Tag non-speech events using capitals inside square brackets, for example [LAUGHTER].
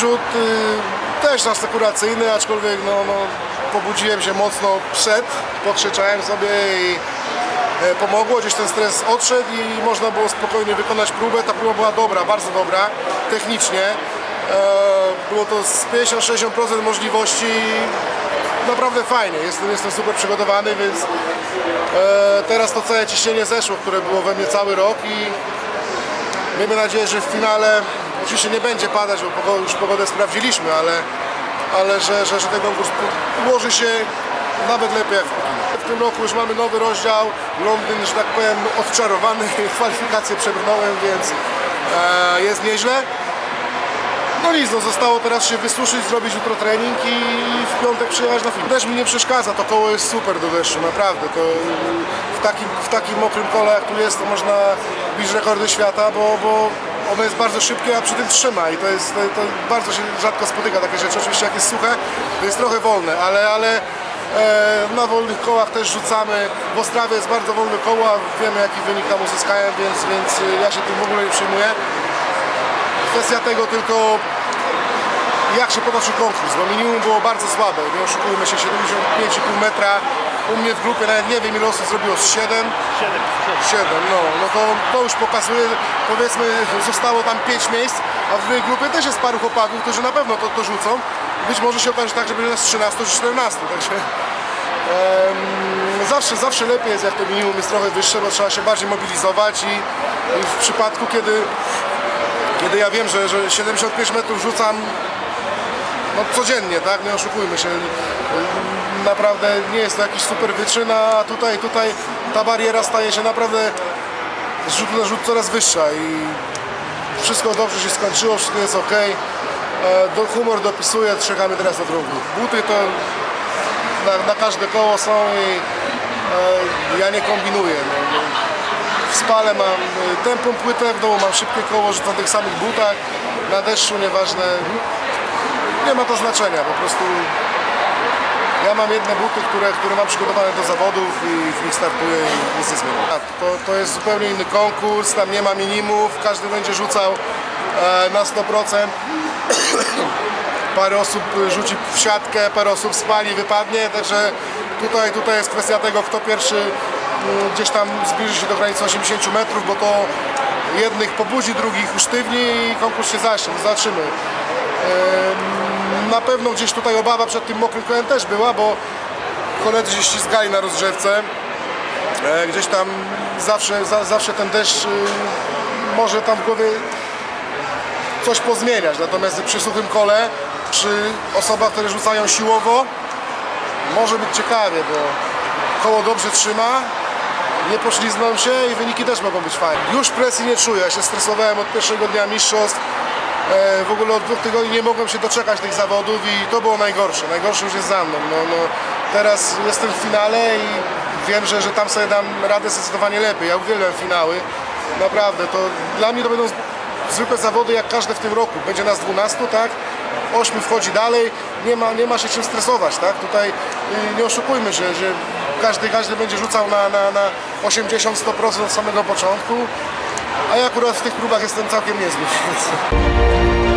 rzut y, też asekuracyjny, aczkolwiek no, no, pobudziłem się mocno przed, pokrzyczałem sobie i e, pomogło, gdzieś ten stres odszedł i można było spokojnie wykonać próbę. Ta próba była dobra, bardzo dobra, technicznie. E, Było to z 50-60% możliwości, naprawdę fajnie, jestem, jestem super przygotowany, więc e, teraz to całe ciśnienie zeszło, które było we mnie cały rok i miejmy nadzieję, że w finale oczywiście nie będzie padać, bo już pogodę sprawdziliśmy, ale, ale że, że, że ten konkurs ułoży się nawet lepiej w tym roku już mamy nowy rozdział, Londyn, że tak powiem, odczarowany, [LAUGHS] kwalifikacje przebrnąłem, więc e, jest nieźle. No nic, no zostało teraz się wysuszyć, zrobić jutro trening i w piątek przyjechać na film. Deszcz mi nie przeszkadza, to koło jest super do deszczu, naprawdę. To w takim, w takim mokrym kole jak tu jest, to można bić rekordy świata, bo, bo ono jest bardzo szybkie, a przy tym trzyma i to jest, to, to bardzo się rzadko spotyka takie rzeczy. Oczywiście jak jest suche, to jest trochę wolne, ale, ale e, na wolnych kołach też rzucamy. W Ostrawie jest bardzo wolne koło, a wiemy jaki wynik tam uzyskałem, więc, więc ja się tym w ogóle nie przejmuję. Kwestia tego tylko jak się potoczy konkurs, bo minimum było bardzo słabe, nie oszukujmy się, 75,5 metra, u mnie w grupie nawet nie wiem ile osób zrobiło. Z 7, 7, no, no to, to już pokazuje, powiedzmy zostało tam 5 miejsc, a w drugiej grupie też jest paru chłopaków, którzy na pewno to, to rzucą, być może się okaże tak, że będzie nas 13 czy 14, także em, zawsze, zawsze lepiej jest jak to minimum jest trochę wyższe, bo trzeba się bardziej mobilizować i, i w przypadku kiedy kiedy ja wiem, że, że 75 metrów rzucam no, codziennie, tak? Nie oszukujmy się. Naprawdę nie jest to jakiś super wyczyn, a tutaj, tutaj ta bariera staje się naprawdę z rzutu na rzut coraz wyższa i wszystko dobrze się skończyło, wszystko jest ok. Do, humor dopisuje, czekamy teraz na drugich. Buty to na, na każde koło są i e, ja nie kombinuję. No. W spale mam tępą płytę, w domu mam szybkie koło, rzucam w tych samych butach, na deszczu nieważne. Nie ma to znaczenia, po prostu ja mam jedne buty, które, które mam przygotowane do zawodów i w nich startuję i nic nie zmieniam. Tak, To, to jest zupełnie inny konkurs, tam nie ma minimów, każdy będzie rzucał e, na 100%. [COUGHS] Parę osób rzuci w siatkę, parę osób spali, wypadnie, także tutaj, tutaj jest kwestia tego, kto pierwszy mm, gdzieś tam zbliży się do granicy 80 metrów, bo to jednych pobudzi, drugich usztywni i konkurs się zacznie, zobaczymy. Em, Na pewno gdzieś tutaj obawa przed tym mokrym kołem też była, bo koledzy się ściskali na rozgrzewce. E, Gdzieś tam zawsze, za, zawsze ten deszcz y, może tam w głowie coś pozmieniać. Natomiast przy suchym kole, przy osobach, które rzucają siłowo, może być ciekawie, bo koło dobrze trzyma, nie poślizgną się i wyniki też mogą być fajne. Już presji nie czuję, ja się stresowałem od pierwszego dnia mistrzostw. E, W ogóle od dwóch tygodni nie mogłem się doczekać tych zawodów i to było najgorsze. Najgorsze już jest za mną. No, no, teraz jestem w finale i wiem, że, że tam sobie dam radę zdecydowanie lepiej. Ja uwielbiam finały. Naprawdę, to dla mnie to będą zwykłe zawody jak każde w tym roku. Będzie nas 12, tak? 8 wchodzi dalej, nie ma, nie ma się czym stresować, tak? Tutaj y, nie oszukujmy się, że każdy, każdy będzie rzucał na, na, na 80-100% od samego początku, a ja akurat w tych próbach jestem całkiem niezły. [LAUGHS]